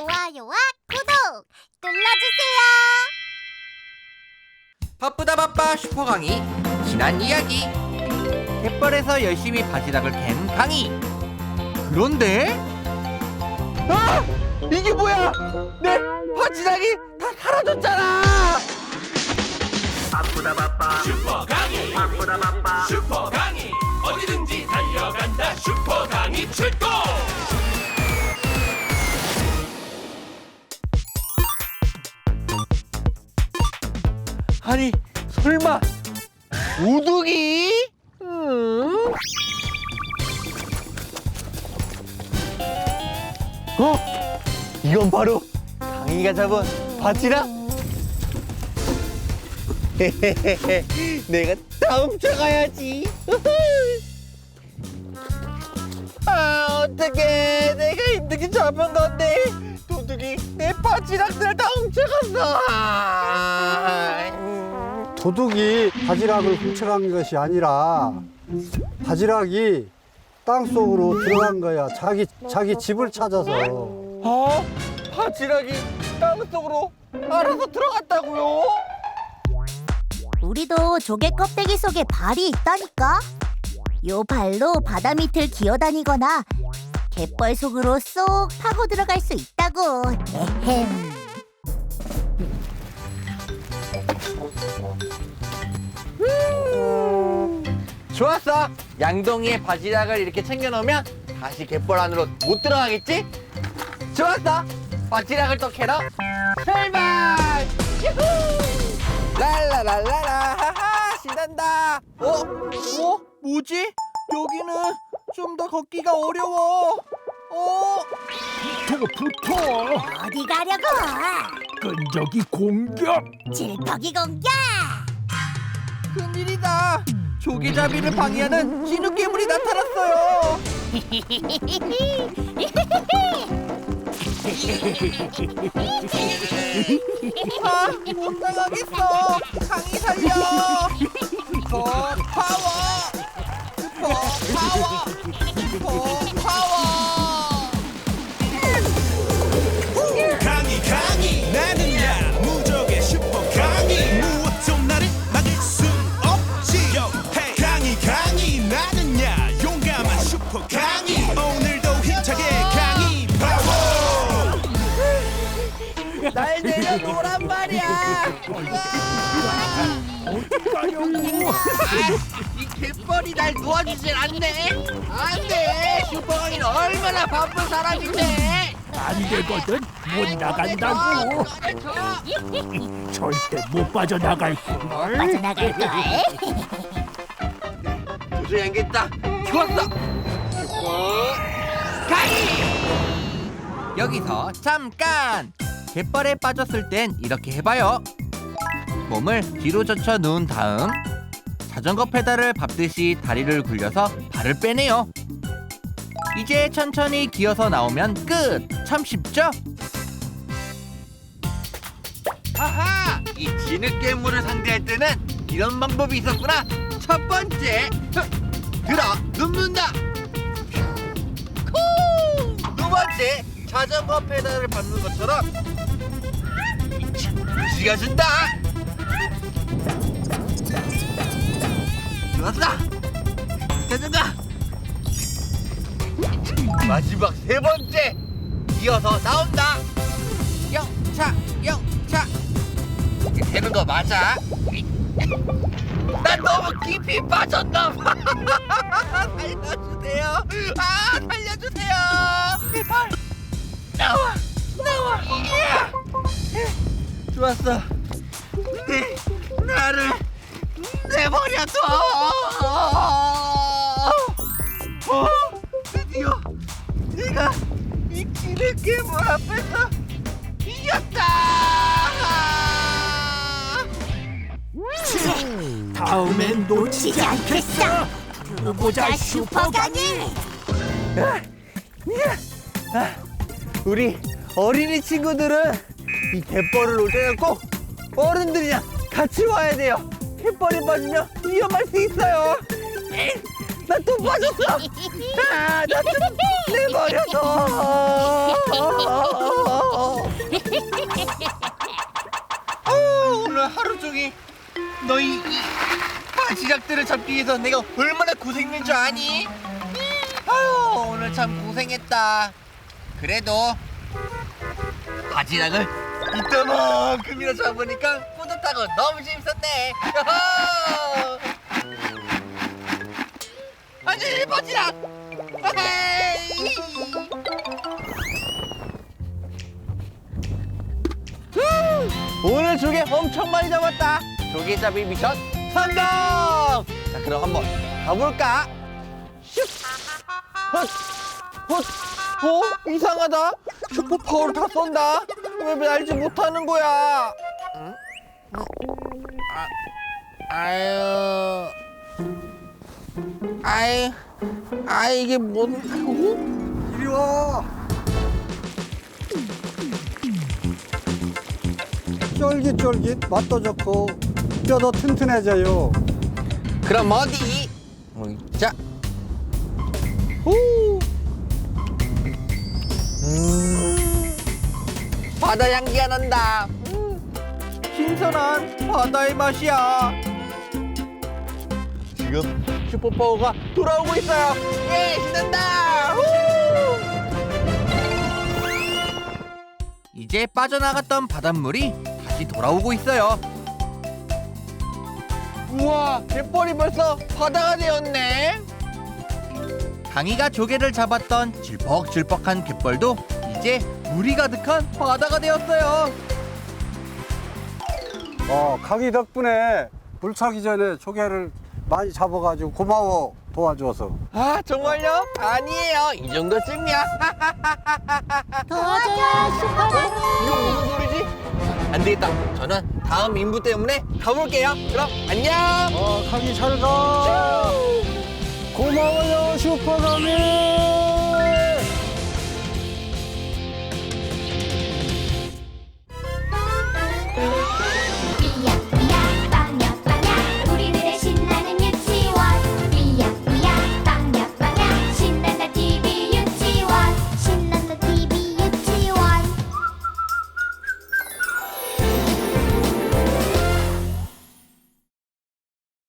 좋아요와 구독 눌러주세요. 바쁘다 바빠 슈퍼 강의 지난 이야기. 갯벌에서 열심히 바지락을 캔 강의. 그런데? 아! 이게 뭐야? 내 바지락이 다 사라졌잖아! 바쁘다 바빠 슈퍼 강희 바쁘다 바빠 슈퍼 강희 어디든지 달려간다 슈퍼 강희 출동 아니 설마. 음? 어? 이건 바로 강이가 잡은 바지락 내가 다 훔쳐가야지. 아 어떡해. 내가 힘들게 잡은 건데. 도둑이 내 바지락들 다 훔쳐갔어 아, 도둑이 바지락을 훔쳐간 것이 아니라 바지락이 땅 속으로 들어간 거야. 자기 자기 집을 찾아서. 어? 바지락이 땅속으로 알아서 들어갔다고요? 우리도 조개 껍데기 속에 발이 있다니까. 요 발로 바다 밑을 기어다니거나 갯벌 속으로 쏙 파고 들어갈 수 있다고. 에헴. 좋았어. 양동이의 바지락을 이렇게 챙겨놓으면 다시 갯벌 안으로 못 들어가겠지? 좋았어. 바지락을 또 캐러 출발! 유후! 랄라랄라라 하하 신난다. 어? 어? 뭐지? 여기는 좀 더 걷기가 어려워. 어? 토부터 어디 가려고? 끈적이 공격 질퍽이 공격. 큰일이다. 조개잡이를 방해하는 진흙 괴물이 나타났어요. 아, 못 나가겠어. 강이 살려. 슈퍼 파워. 슈퍼 파워. 슈퍼 말이야. 이 갯벌이 날 도와주질 않네. 안 돼. 슈퍼강이는 얼마나 바쁜 사람인데. 안 되거든 못 나간다고 절대 못 빠져나갈 걸 빠져나갈 걸. 겠다. 좋았어. 슈퍼 강이. 여기서 잠깐. 갯벌에 빠졌을 땐 이렇게 해봐요. 몸을 뒤로 젖혀 누운 다음 자전거 페달을 밟듯이 다리를 굴려서 발을 빼내요. 이제 천천히 기어서 나오면 끝. 참 쉽죠? 하하! 이 진흙 괴물을 상대할 때는 이런 방법이 있었구나. 첫 번째, 들어 눕는다. 쿵! 두 번째, 자전거 페달을 밟는 것처럼 지가준다. 좋았어. 자전거. 마지막 세 번째, 이어서 나온다. 영차, 영차. 되는 거 맞아? 난 너무 깊이 빠졌나 봐. 살려주세요. 아, 살려주세요. 제발. 나와, 나와. 이야. 좋았어. 네, 나를 내버려둬. 어, 드디어 내가 이 길을 괴물 앞에서 이겼다. 다음엔 놓치지 않겠어 두고 보자 슈퍼강이 우리 어린이 친구들은 이 갯벌을 올 때는 꼭 어른들이랑 같이 와야 돼요. 갯벌에 빠지면 위험할 수 있어요. 나 또 빠졌어. 아, 나좀 내버려둬. 아, 오늘 하루 종일 너희 이 바지락들을 잡기 위해서 내가 얼마나 고생했는 줄 아니? 아유 오늘 참 고생했다. 그래도 바지락을 이따만큼이나 잡으니까 뿌듯하고 너무 재밌었네. 아니! 아헤이! 오늘 조개 엄청 많이 잡았다. 조개잡이 미션 성공! 자, 그럼 한번 가볼까? 슉! 어? 이상하다. 슈퍼파워를 다 쏜다. 왜 날지 못하는 거야? 응? 어? 아, 아유. 아이, 아 이게 뭔? 어? 이리 와. 쫄깃쫄깃 맛도 좋고 뼈도 튼튼해져요. 그럼 어디? 어, 자, 후. 음, 바다 향기가 난다. 음, 신선한 바다의 맛이야. 지금 슈퍼파워가 돌아오고 있어요. 예, 신난다. 후. 이제 빠져나갔던 바닷물이 다시 돌아오고 있어요. 우와, 갯벌이 벌써 바다가 되었네. 강이가 조개를 잡았던 질퍽질퍽한 갯벌도 이제 물이 가득한 바다가 되었어요. 어, 강이 덕분에 물 차기 전에 조개를 많이 잡아가지고 고마워 도와줘서. 아, 정말요? 아니에요. 이 정도쯤이야. 도와줘요, 슈퍼맨. 이거 무슨 소리지? 안 되겠다. 저는 다음 인부 때문에 가볼게요. 그럼 안녕. 어, 강이 잘 가.